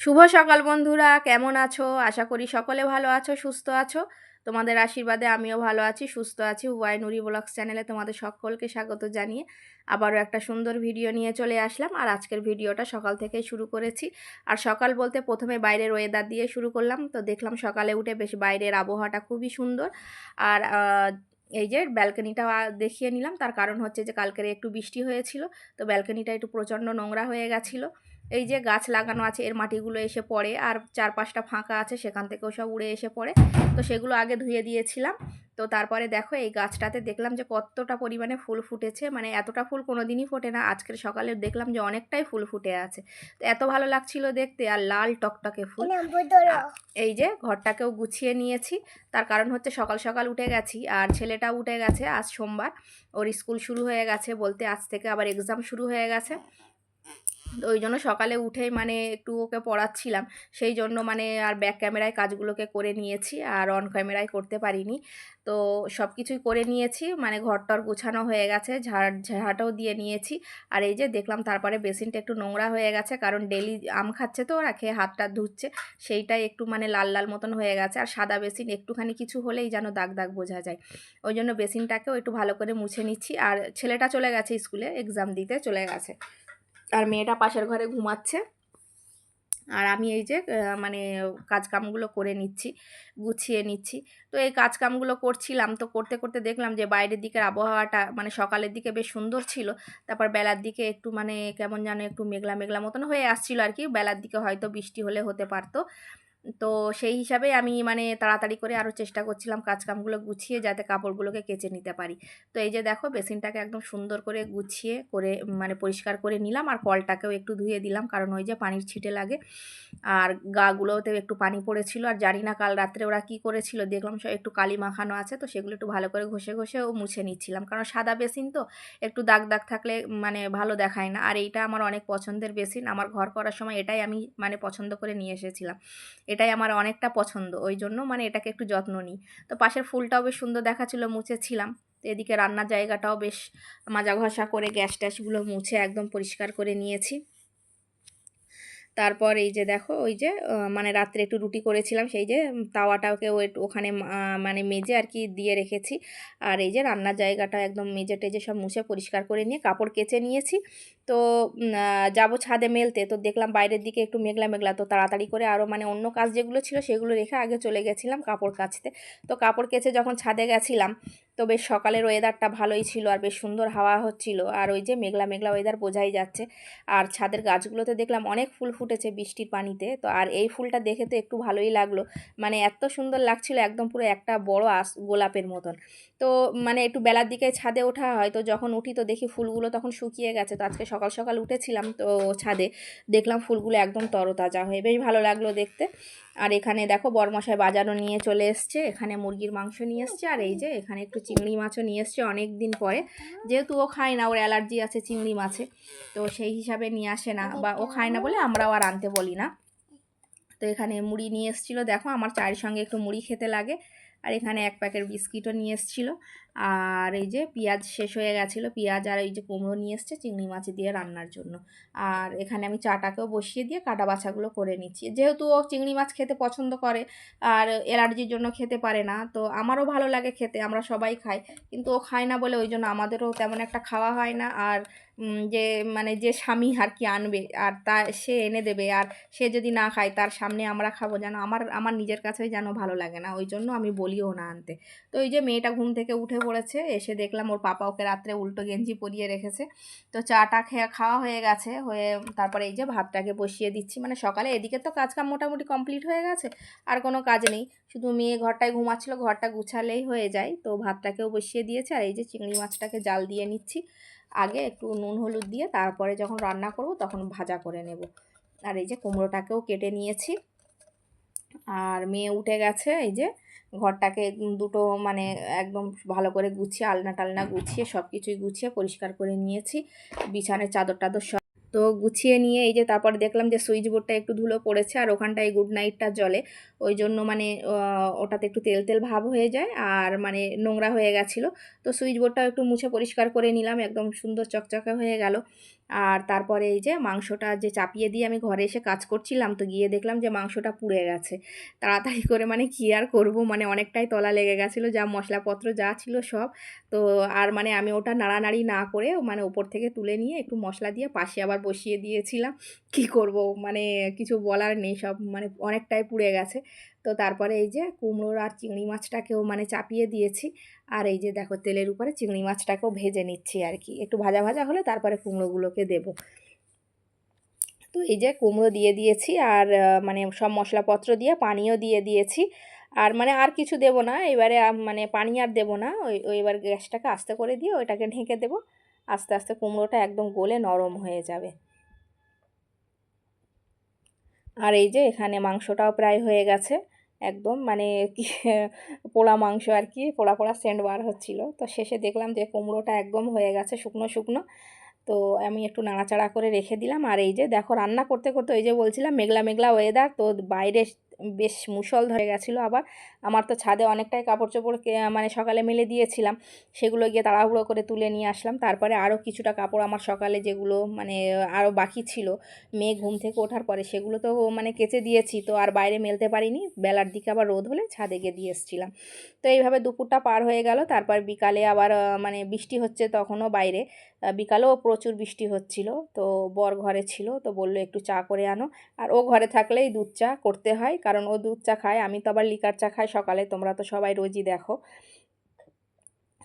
শুভ সকাল বন্ধুরা, কেমন আছো? আশা করি সকলে ভালো আছো, সুস্থ আছো। তোমাদের আশীর্বাদে আমিও ভালো আছি, সুস্থ আছি। ওয়াই নুরি ব্লগস চ্যানেলে তোমাদের সকলকে স্বাগত জানিয়ে আবারও একটা সুন্দর ভিডিও নিয়ে চলে আসলাম। আর আজকের ভিডিওটা সকাল থেকেই শুরু করেছি। আর সকাল বলতে প্রথমে বাইরের ওয়েদার দিয়ে শুরু করলাম। তো দেখলাম সকালে উঠে বেশ বাইরের আবহাওয়াটা খুবই সুন্দর। আর এই যে ব্যালকনিটা দেখিয়ে নিলাম। তার কারণ হচ্ছে যে কালকের একটু বৃষ্টি হয়েছিল। তো ব্যালকনিটা একটু প্রচণ্ড নোংরা হয়ে গেছিল। এই যে গাছ লাগানো আছে এর মাটিগুলো এসে পড়ে আর চার পাঁচটা ফাঁকা আছে সেখান থেকেও সব উড়ে এসে পড়ে। তো সেগুলো আগে ধুয়ে দিয়েছিলাম। তো তারপরে দেখো এই গাছটাতে দেখলাম যে কতটা পরিমাণে ফুল ফুটেছে। মানে এতটা ফুল কোনো দিনই ফোটে না। আজকের সকালে দেখলাম যে অনেকটাই ফুল ফুটে আছে। তো এত ভালো লাগছিল দেখতে আর লাল টকটকে ফুল। এই যে ঘরটাকেও গুছিয়ে নিয়েছি। তার কারণ হচ্ছে সকাল সকাল উঠে গেছি আর ছেলেটা উঠে গেছে আজ সোমবার। ওর স্কুল শুরু হয়ে গেছে বলতে আজ থেকে আবার এক্সাম শুরু হয়ে গেছে। ওই জন্য সকালে উঠেই মানে একটু ওকে পড়াচ্ছিলাম। সেই জন্য মানে আর ব্যাক ক্যামেরায় কাজগুলোকে করে নিয়েছি, আর অন ক্যামেরায় করতে পারিনি। তো সব কিছুই করে নিয়েছি মানে ঘরটর গুছানো হয়ে গেছে, ঝাড় ঝাঁটাও দিয়ে নিয়েছি। আর এই যে দেখলাম তারপরে বেসিনটা একটু নোংরা হয়ে গেছে, কারণ ডেলি আম খাচ্ছে তো ওরা, খেয়ে হাতটা ধুচ্ছে, সেইটাই একটু মানে লাল লাল মতন হয়ে গেছে। আর সাদা বেসিন একটুখানি কিছু হলেই যেন দাগ দাগ বোঝা যায়। ওই জন্য বেসিনটাকেও একটু ভালো করে মুছে নিচ্ছি। আর ছেলেটা চলে গেছে স্কুলে এক্সাম দিতে চলে গেছে। আর মেয়েটা পাশের ঘরে ঘুমাচ্ছে। আর আমি এই যে মানে কাজকামগুলো করে নিচ্ছি, গুছিয়ে নিচ্ছি। তো এই কাজকামগুলো করছিলাম তো করতে করতে দেখলাম যে বাইরের দিকের আবহাওয়াটা মানে সকালের দিকে বেশ সুন্দর ছিল। তারপর বেলার দিকে একটু মানে কেমন যেন একটু মেঘলা মেঘলা মতন হয়ে আসছিল আর কি। বেলার দিকে হয়তো বৃষ্টি হলে হতে পারতো। তো সেই হিসাবে আমি মানে তাড়াতাড়ি করে আরও চেষ্টা করছিলাম কাজকামগুলো গুছিয়ে যাতে কাপড়গুলোকে কেচে নিতে পারি। তো এই যে দেখো বেসিনটাকে একদম সুন্দর করে গুছিয়ে করে মানে পরিষ্কার করে নিলাম আর কলটাকেও একটু ধুয়ে দিলাম কারণ ওই যে পানির ছিটে লাগে। আর গাগুলোতেও একটু পানি পড়েছিল আর জানি না কাল রাত্রে ওরা কি করেছিল, দেখলাম সব একটু কালি মাখানো আছে তো সেগুলো একটু ভালো করে ঘষে ঘষে ও মুছে নিচ্ছিলাম। কারণ সাদা বেসিন তো একটু দাগ দাগ থাকলে মানে ভালো দেখায় না। আর এইটা আমার অনেক পছন্দের বেসিন, আমার ঘর করার সময় এটাই আমি মানে পছন্দ করে নিয়ে এসেছিলাম। এটাই আমার অনেকটা পছন্দ, ওই জন্য মানে এটাকে একটু যত্ন নিই। তো পাশের ফুলটাও বেশ সুন্দর দেখাচ্ছিলো, মুছেছিলাম। তো এদিকে রান্নার জায়গাটাও বেশ মাজা ঘষা করে গ্যাস ট্যাসগুলো মুছে একদম পরিষ্কার করে নিয়েছি। তারপর এই যে দেখো, ওই যে মানে রাত্রে একটু রুটি করেছিলাম, সেই যে তাওয়াটাকে ওখানে মানে মেজে আর কি দিয়ে রেখেছি। আর এই যে রান্নার জায়গাটা একদম মেজে টেজে সব মুছে পরিষ্কার করে নিয়ে কাপড় কেচে নিয়েছি। তো যাব ছাদে মেলতে। তো দেখলাম বাইরের দিকে একটু মেঘলা মেঘলা। তো তাড়াতাড়ি করে আরও মানে অন্য কাজ যেগুলো ছিল সেগুলো রেখে আগে চলে গেছিলাম কাপড় কাচতে। তো কাপড় কেচে যখন ছাদে গেছিলাম, তো বেশ সকালের ওয়েদারটা ভালোই ছিল আর বেশ সুন্দর হাওয়া হচ্ছিল। আর ওই যে মেঘলা মেঘলা ওয়েদার বোঝাই যাচ্ছে। আর ছাদের গাছগুলোতে দেখলাম অনেক ফুল ফুটেছে বৃষ্টির পানিতে। তো আর এই ফুলটা দেখে তো একটু ভালোই লাগল। মানে এত সুন্দর লাগছিল, একদম পুরো একটা বড় আস, গোলাপের মতন। তো মানে একটু বেলার দিকে ছাদে ওঠা হয়। তো যখন উঠি তো দেখি ফুলগুলো তখন শুকিয়ে গেছে। তো আজকে সকাল সকাল সকাল উঠেছিলাম তো ছাদে, দেখলাম ফুলগুলো একদম তরতাজা হয়ে, বেশ ভালো লাগল দেখতে। আর এখানে দেখো বরমশাই বাজারও নিয়ে চলে এসছে, এখানে মুরগির মাংস নিয়ে এসছে, আর এই যে এখানে একটু চিংড়ি মাছও নিয়ে এসছে অনেক দিন পরে। যেহেতু ও খায় না, ওর অ্যালার্জি আছে চিংড়ি মাছে, তো সেই হিসাবে নিয়ে আসে না, বা ও খায় না বলে আমরাও আর আনতে বলি না। তো এখানে মুড়ি নিয়ে এসেছিল, দেখো আমার চায়ের সঙ্গে একটু মুড়ি খেতে লাগে আর এখানে এক প্যাকেট বিস্কিটও নিয়ে এসেছিল। আর এই যে পেঁয়াজ শেষ হয়ে গেছিল, পেঁয়াজ আর এই যে কুমড়ো নিয়ে এসছে চিংড়ি মাছ দিয়ে রান্নার জন্য। আর এখানে আমি চাটাকেও বসিয়ে দিয়ে কাটা বাছাগুলো করে নিচ্ছি। যেহেতু ও চিংড়ি মাছ খেতে পছন্দ করে, আর অ্যালার্জির জন্য খেতে পারে না, তো আমারও ভালো লাগে খেতে, আমরা সবাই খাই। কিন্তু ও খায় না বলে ওই জন্য আমাদেরও তেমন একটা খাওয়া হয় না। আর যে মানে যে স্বামী আর কি আনবে, আর তা সে এনে দেবে, আর সে যদি না খায় তার সামনে আমরা খাব যেন আমার আমার নিজের কাছেই যেন ভালো লাগে না। ওই জন্য আমি বলিও না আনতে। তো ওই যে মেয়েটা ঘুম থেকে উঠে পড়েছে, এসে দেখলাম ওর পাপা ওকে রাত্রে উল্টো গেঞ্জি পরিয়ে রেখেছে। তো চাটা খেয়ে, খাওয়া হয়ে গেছে, হয়ে তারপরে এই যে ভাতটাকে বসিয়ে দিচ্ছি। মানে সকালে এদিকে তো কাজকাম মোটামুটি কমপ্লিট হয়ে গেছে, আর কোনো কাজ নেই। শুধু মেয়ে ঘরটায় ঘুমাচ্ছিলো, ঘরটা গুছালেই হয়ে যায়। তো ভাতটাকেও বসিয়ে দিয়েছে, আর এই যে চিংড়ি মাছটাকে জাল দিয়ে নিচ্ছি। আগে একটু নুন, হলুদ দিয়ে তারপরে যখন রান্না করব তখন ভাজা করে নেব। আর এই যে কুমড়োটাকেও কেটে নিয়েছি। আর মেয়ে উঠে গেছে, এই যে ঘরটাকে দুটো মানে একদম ভালো করে গুছিয়ে, আলনা টালনা গুছিয়ে সব কিছুই গুছিয়ে পরিষ্কার করে নিয়েছি। বিছানের চাদর টাদর সব তো গুছিয়ে নিয়ে এই যে তারপর দেখলাম যে সুইচ বোর্ডটা একটু ধুলো পড়েছে আর ওখানটায় গুড নাইটটা জলে ওই জন্য মানে ওটাতে একটু তেল তেল ভাব হয়ে যায় আর মানে নোংরা হয়ে গেছিল। তো সুইচ বোর্ডটাও একটু মুছে পরিষ্কার করে নিলাম, একদম সুন্দর চকচকে হয়ে গেল। আর তারপরে এই যে মাংসটা যে চাপিয়ে দিয়ে আমি ঘরে এসে কাজ করছিলাম, তো গিয়ে দেখলাম যে মাংসটা পুড়ে গেছে। তাড়াতাড়ি করে মানে কী আর করব? মানে অনেকটাই তলা লেগে গেছিল, যা মশলাপত্র যা ছিল সব। তো আর মানে আমি ওটা নাড়ানাড়ি না করে মানে ওপর থেকে তুলে নিয়ে একটু মশলা দিয়ে পাশে আবার বসিয়ে দিয়েছিলাম। কি করব? মানে কিছু বলার নেই, সব মানে অনেকটাই পুড়ে গেছে। তো তারপরে এই যে কুমড়োর আর চিংড়ি মাছটাকেও মানে চাপিয়ে দিয়েছি। আর এই যে দেখো তেলের উপরে চিংড়ি মাছটাকেও ভেজে নিচ্ছি আর কি। একটু ভাজা ভাজা হলে তারপরে কুমড়োগুলোকে দেব। তো এই যে কুমড়ো দিয়ে দিয়েছি আর মানে সব মশলাপত্র দিয়ে পানিও দিয়ে দিয়েছি। আর মানে আর কিছু দেব না, এবারে মানে পানি আর দেব না। ওই এবার গ্যাসটাকে আস্তে করে দিয়ে ওইটাকে ঢেকে দেবো। আস্তে আস্তে কুমড়োটা একদম গলে নরম হয়ে যাবে। আর এই যে এখানে মাংসটাও প্রায় হয়ে গেছে। একদম মানে পোড়া মাংস আর কি, পোড়া পোড়া সেন্ট বার হচ্ছিল। তো শেষে দেখলাম যে কুমড়োটা একদম হয়ে গেছে শুকনো শুকনো। তো আমি একটু নাড়াচাড়া করে রেখে দিলাম। আর এই যে দেখো রান্না করতে করতে ওই যে বলছিলাম, মেঘলা মেঘলা ওয়েদার তো বাইরে বেশ মুসল ধরে গেছিল। আবার আমার তো ছাদে অনেকটাই কাপড় চোপড় মানে সকালে মেলে দিয়েছিলাম। সেগুলো গিয়ে তাড়াহুড়ো করে তুলে নিয়ে আসলাম। তারপরে আরও কিছুটা কাপড় আমার সকালে যেগুলো মানে আরও বাকি ছিল, মেয়ে ঘুম থেকে ওঠার পরে সেগুলো তো মানে কেচে দিয়েছি। তো আর বাইরে মেলতে পারিনি। বেলার দিকে আবার রোদ হলে ছাদে গিয়ে দিয়ে এসেছিলাম। তো এইভাবে দুপুরটা পার হয়ে গেল। তারপর বিকালে আবার মানে বৃষ্টি হচ্ছে তখনও বাইরে। বিকালেও প্রচুর বৃষ্টি হচ্ছিল। তো বর ঘরে ছিল। তো বলল একটু চা করে আনো। আর ও ঘরে থাকলেই দুধ চা করতে হয়। কারণ ও দুধ চা খায়, আমি তো আবার লিকার চা খাই, সকালে তোমরা তো সবাই রোজই দেখো।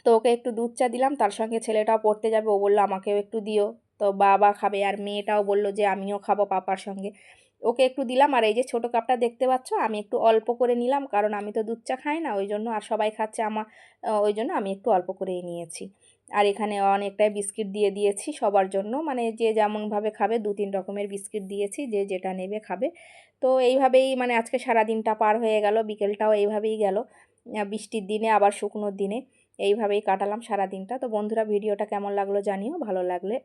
তো ওকে একটু দুধ চা দিলাম, তার সঙ্গে ছেলেটাও পড়তে যাবে, ও বলল আমাকেও একটু দিও। তো বাবা খাবে আর মেয়েটাও বলল যে আমিও খাব পাপার সঙ্গে। ওকে একটু দিলাম, আর এই যে ছোটো কাপটা দেখতে পাচ্ছ, আমি একটু অল্প করে নিলাম, কারণ আমি তো দুধ চা খাই না, ওই জন্য আর সবাই খাচ্ছে আমার ওই জন্য আমি একটু অল্প করেই নিয়েছি। আর এখানে অনেকটাই বিস্কিট দিয়ে দিয়েছি সবার জন্য। মানে যে যেমনভাবে খাবে দু তিন রকমের বিস্কিট দিয়েছি, যে যেটা নেবে খাবে। তো এইভাবেই মানে আজকে সারা দিনটা পার হয়ে গেল, বিকেলটাও এইভাবেই গেল। বৃষ্টির দিনে, আবার শুকনোর দিনে এইভাবেই কাটালাম সারা দিনটা তো বন্ধুরা, ভিডিওটা কেমন লাগল জানিও, ভালো লাগলে